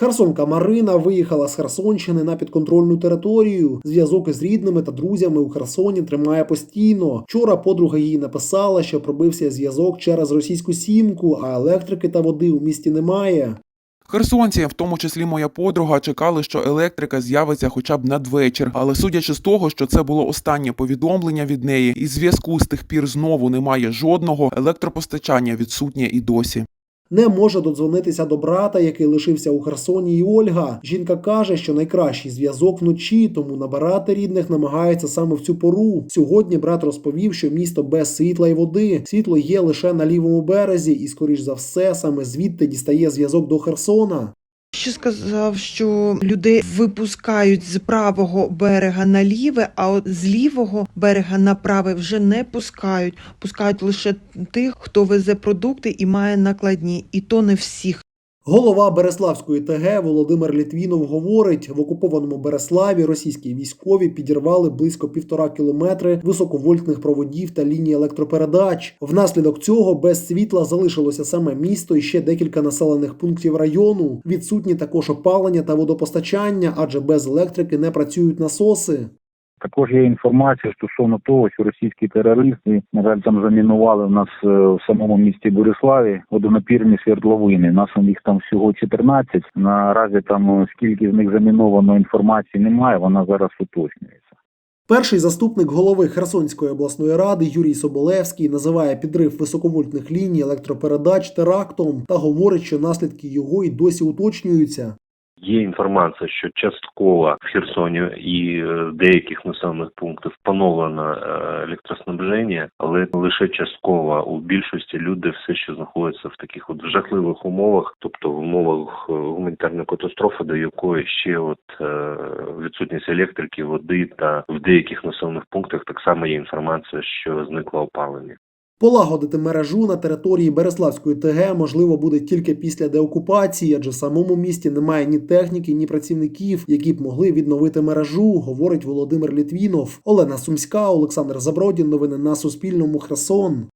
Херсонка Марина виїхала з Херсонщини на підконтрольну територію. Зв'язок із рідними та друзями у Херсоні тримає постійно. Вчора подруга їй написала, що пробився зв'язок через російську сімку, а електрики та води у місті немає. Херсонці, в тому числі моя подруга, чекали, що електрика з'явиться хоча б надвечір. Але судячи з того, що це було останнє повідомлення від неї, і зв'язку з тих пір знову немає жодного, електропостачання відсутнє і досі. Не може додзвонитися до брата, який лишився у Херсоні, і Ольга. Жінка каже, що найкращий зв'язок вночі, тому набирати рідних намагається саме в цю пору. Сьогодні брат розповів, що місто без світла і води. Світло є лише на лівому березі, і, скоріш за все, саме звідти дістає зв'язок до Херсона. Ще сказав, що людей випускають з правого берега на ліве, а от з лівого берега на праве вже не пускають. Пускають лише тих, хто везе продукти і має накладні, і то не всіх. Голова Береславської ТГ Володимир Літвінов говорить, в окупованому Береславі російські військові підірвали близько півтора кілометри високовольтних проводів та ліній електропередач. Внаслідок цього без світла залишилося саме місто і ще декілька населених пунктів району. Відсутні також опалення та водопостачання, адже без електрики не працюють насоси. Також є інформація стосовно того, що російські терористи, на жаль, там замінували в нас е, в самому місті Бориславі водонапірні свердловини. Нас у них там всього 14. Наразі там е, скільки з них заміновано інформації немає. Вона зараз уточнюється. Перший заступник голови Херсонської обласної ради Юрій Соболевський називає підрив високовольтних ліній електропередач терактом та говорить, що наслідки його й досі уточнюються. Є інформація, що частково в Херсоні і е, деяких населених пунктах поновлено е, електроснабження, але лише частково у більшості люди все ще знаходяться в таких от жахливих умовах, тобто в умовах е, гуманітарної катастрофи, до якої ще от відсутність електрики, води та в деяких населених пунктах так само є інформація, що зникло опалення. Полагодити мережу на території Береславської ТГ можливо буде тільки після деокупації, адже в самому місті немає ні техніки, ні працівників, які б могли відновити мережу, говорить Володимир Літвінов. Олена Сумська, Олександр Забродін. Новини на Суспільному. Херсон.